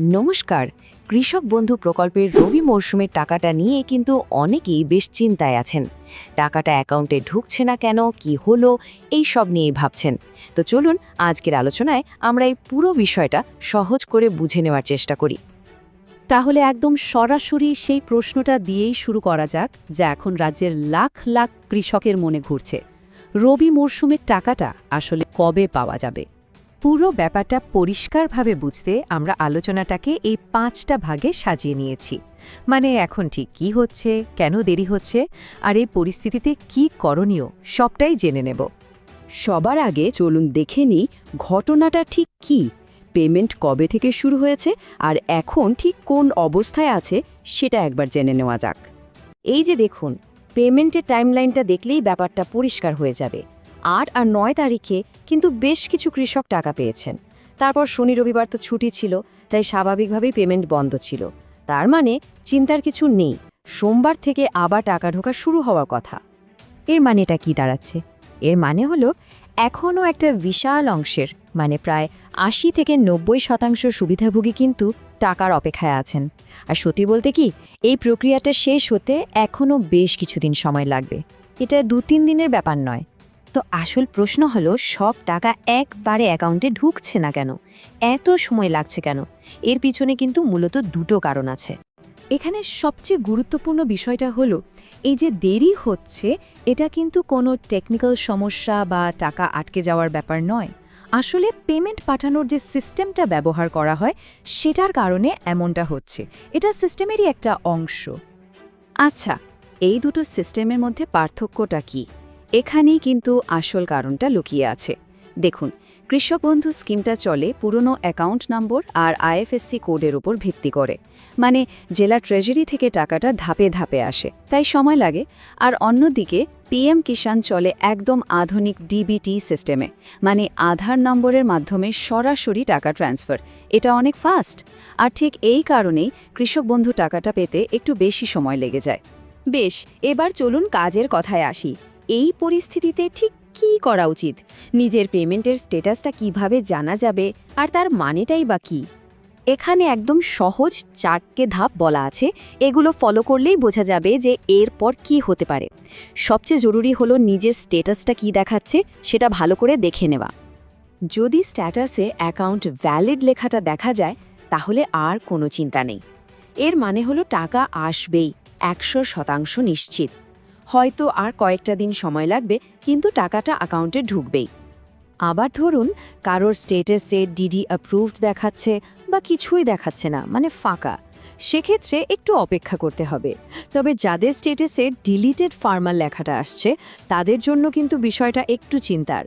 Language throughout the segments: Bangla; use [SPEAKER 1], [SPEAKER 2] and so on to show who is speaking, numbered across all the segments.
[SPEAKER 1] নমস্কার। কৃষক বন্ধু প্রকল্পের রবি মরশুমের টাকাটা নিয়ে কিন্তু অনেকেই বেশ চিন্তায় আছেন। টাকাটা অ্যাকাউন্টে ঢুকছে না কেন, কি হলো, এই সব নিয়েই ভাবছেন। তো চলুন আজকের আলোচনায় আমরা এই পুরো বিষয়টা সহজ করে বুঝে নেওয়ার চেষ্টা করি।
[SPEAKER 2] তাহলে একদম সরাসরি সেই প্রশ্নটা দিয়েই শুরু করা যাক, যা এখন রাজ্যের লাখ লাখ কৃষকের মনে ঘুরছে। রবি মরশুমের টাকাটা আসলে কবে পাওয়া যাবে? পুরো ব্যাপারটা পরিষ্কারভাবে বুঝতে আমরা আলোচনাটাকে এই পাঁচটা ভাগে সাজিয়ে নিয়েছি। মানে এখন ঠিক কি হচ্ছে, কেন দেরি হচ্ছে, আর এই পরিস্থিতিতে কি করণীয়, সবটাই জেনে নেব।
[SPEAKER 1] সবার আগে চলুন দেখে নিই ঘটনাটা ঠিক কি, পেমেন্ট কবে থেকে শুরু হয়েছে, আর এখন ঠিক কোন অবস্থায় আছে, সেটা একবার জেনে নেওয়া যাক। এই যে দেখুন, পেমেন্টের টাইমলাইনটা দেখলেই ব্যাপারটা পরিষ্কার হয়ে যাবে। আট আর নয় তারিখে কিন্তু বেশ কিছু কৃষক টাকা পেয়েছেন। তারপর শনি রবিবার তো ছুটি ছিল, তাই স্বাভাবিকভাবেই পেমেন্ট বন্ধ ছিল। তার মানে চিন্তার কিছু নেই, সোমবার থেকে আবার টাকা ঢোকা শুরু হওয়ার কথা। এর মানেটা কি দাঁড়াচ্ছে? এর মানে হলো, এখনও একটা বিশাল অংশের মানে প্রায় আশি থেকে নব্বই শতাংশ সুবিধাভোগী কিন্তু টাকার অপেক্ষায় আছেন। আর সত্যি বলতে কি, এই প্রক্রিয়াটা শেষ হতে এখনও বেশ কিছুদিন সময় লাগবে। এটা দু তিন দিনের ব্যাপার নয়। তো আসল প্রশ্ন হলো, সব টাকা একবারে অ্যাকাউন্টে ঢুকছে না কেন? এত সময় লাগছে কেন? এর পিছনে কিন্তু মূলত দুটো কারণ আছে।
[SPEAKER 2] এখানে সবচেয়ে গুরুত্বপূর্ণ বিষয়টা হলো, এই যে দেরি হচ্ছে, এটা কিন্তু কোনো টেকনিক্যাল সমস্যা বা টাকা আটকে যাওয়ার ব্যাপার নয়। আসলে পেমেন্ট পাঠানোর যে সিস্টেমটা ব্যবহার করা হয়, সেটার কারণে এমনটা হচ্ছে। এটা সিস্টেমেরই একটা অংশ।
[SPEAKER 1] আচ্ছা এই দুটো সিস্টেমের মধ্যে পার্থক্যটা কি? এখানেই কিন্তু আসল কারণটা লুকিয়ে আছে। দেখুন, কৃষক বন্ধু স্কিমটা চলে পুরনো অ্যাকাউন্ট নম্বর আর আইএফএসসি কোডের উপর ভিত্তি করে। মানে জেলা ট্রেজারি থেকে টাকাটা ধাপে ধাপে আসে। তাই সময় লাগে। আর অন্যদিকে, পিএম কিষাণ চলে একদম আধুনিক ডিবিটি সিস্টেমে। মানে আধার নম্বরের মাধ্যমে সরাসরি টাকা ট্রান্সফার। এটা অনেক ফাস্ট। আর ঠিক এই কারণেই কৃষক বন্ধু টাকাটা পেতে একটু বেশি সময় লেগে যায়। বেশ, এবার চলুন কাজের কথায় আসি। এই পরিস্থিতিতে ঠিক কী করা উচিত? নিজের পেমেন্টের স্ট্যাটাসটা কীভাবে জানা যাবে? আর তার মানেটাই বা কী? এখানে একদম সহজ চারটে ধাপ বলা আছে। এগুলো ফলো করলেই বোঝা যাবে যে এরপর কি হতে পারে। সবচেয়ে জরুরি হলো নিজের স্ট্যাটাসটা কি দেখাচ্ছে, সেটা ভালো করে দেখে নেওয়া। যদি স্ট্যাটাসে অ্যাকাউন্ট ভ্যালিড লেখাটা দেখা যায়, তাহলে আর কোনো চিন্তা নেই। এর মানে হলো টাকা আসবেই, একশো শতাংশ নিশ্চিত। হয়তো আর কয়েকটা দিন সময় লাগবে, কিন্তু টাকাটা অ্যাকাউন্টে ঢুকবেই। আবার ধরুন, কারোর স্টেটাসে ডিডি অ্যাপ্রুভড দেখাচ্ছে বা কিছুই দেখাচ্ছে না মানে ফাঁকা। সেক্ষেত্রে একটু অপেক্ষা করতে হবে। তবে যাদের স্টেটাসে ডিলিটেড ফার্মার লেখাটা আসছে, তাদের জন্য কিন্তু বিষয়টা একটু চিন্তার।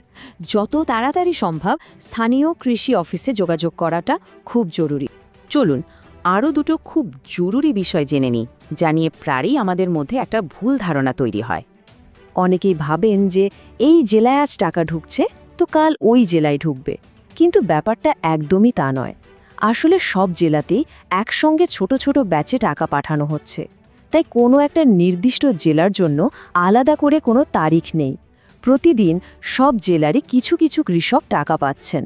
[SPEAKER 1] যত তাড়াতাড়ি সম্ভব স্থানীয় কৃষি অফিসে যোগাযোগ করাটা খুব জরুরি। চলুন, আরও দুটো খুব জরুরি বিষয় জেনে নিই। জানিয়ে প্রায়ই আমাদের মধ্যে একটা ভুল ধারণা তৈরি হয়। অনেকেই ভাবেন যে, এই জেলায় আজ টাকা ঢুকছে, তো কাল ওই জেলায় ঢুকবে। কিন্তু ব্যাপারটা একদমই তা নয়। আসলে সব জেলাতেই একসঙ্গে ছোট ছোট ব্যাচে টাকা পাঠানো হচ্ছে। তাই কোনো একটা নির্দিষ্ট জেলার জন্য আলাদা করে কোনো তারিখ নেই। প্রতিদিন সব জেলারই কিছু কিছু কৃষক টাকা পাচ্ছেন।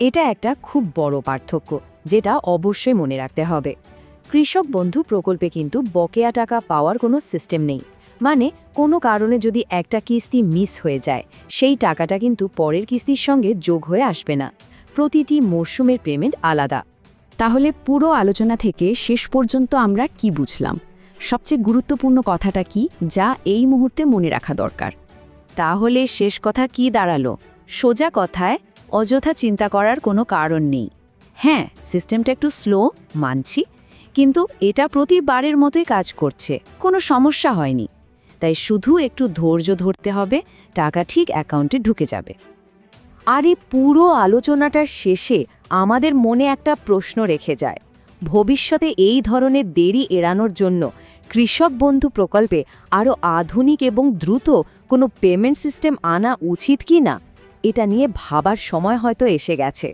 [SPEAKER 1] এটা একটা খুব বড় পার্থক্য, যেটা অবশ্যই মনে রাখতে হবে। কৃষক বন্ধু প্রকল্পে কিন্তু বকেয়া টাকা পাওয়ার কোনো সিস্টেম নেই। মানে কোনো কারণে যদি একটা কিস্তি মিস হয়ে যায়, সেই টাকাটা কিন্তু পরের কিস্তির সঙ্গে যোগ হয়ে আসবে না। প্রতিটি মরশুমের পেমেন্ট আলাদা। তাহলে পুরো আলোচনা থেকে শেষ পর্যন্ত আমরা কি বুঝলাম? সবচেয়ে গুরুত্বপূর্ণ কথাটা কি, যা এই মুহূর্তে মনে রাখা দরকার? তাহলে শেষ কথা কি দাঁড়াল? সোজা কথায়, অযথা চিন্তা করার কোনো কারণ নেই। হ্যাঁ সিস্টেমটা একটু স্লো মানছি। কিন্তু এটা প্রতিবারের মতোই কাজ করছে। কোনো সমস্যা হয়নি। তাই শুধু একটু ধৈর্য ধরতে হবে, টাকা ঠিক অ্যাকাউন্টে ঢুকে যাবে। আর এই পুরো আলোচনাটার শেষে আমাদের মনে একটা প্রশ্ন রেখে যায়। ভবিষ্যতে এই ধরনের দেরি এড়ানোর জন্য কৃষক বন্ধু প্রকল্পে আরও আধুনিক এবং দ্রুত কোনো পেমেন্ট সিস্টেম আনা উচিত কি না, এটা নিয়ে ভাবার সময় হয়তো এসে গেছে।